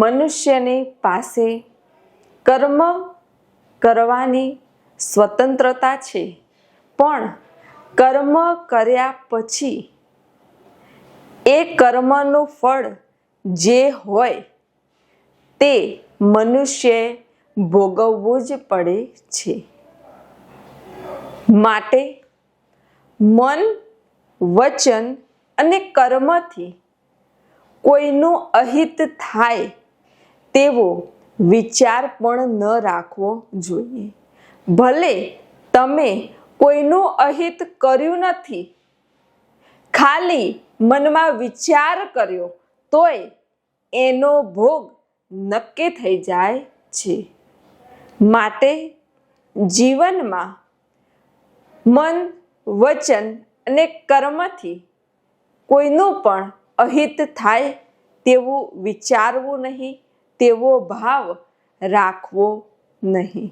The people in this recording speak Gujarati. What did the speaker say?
મનુષ્યની પાસે કર્મ કરવાની સ્વતંત્રતા છે. પણ કર્મ કર્યા પછી એ કર્મનું ફળ જે હોય તે મનુષ્યએ ભોગવવું જ પડે છે. માટે મન, વચન અને કર્મથી કોઈનું અહિત થાય તેવો વિચાર પણ ન રાખવો જોઈએ. ભલે તમે કોઈનું અહિત કર્યું નથી, ખાલી મનમાં વિચાર કર્યો તોય એનો ભોગ નક્કી થઈ જાય છે. માટે જીવનમાં મન, વચન અને કર્મથી કોઈનું પણ અહિત થાય તેવું વિચારવું નહીં. તેવો ભાવ રાખવો નહીં.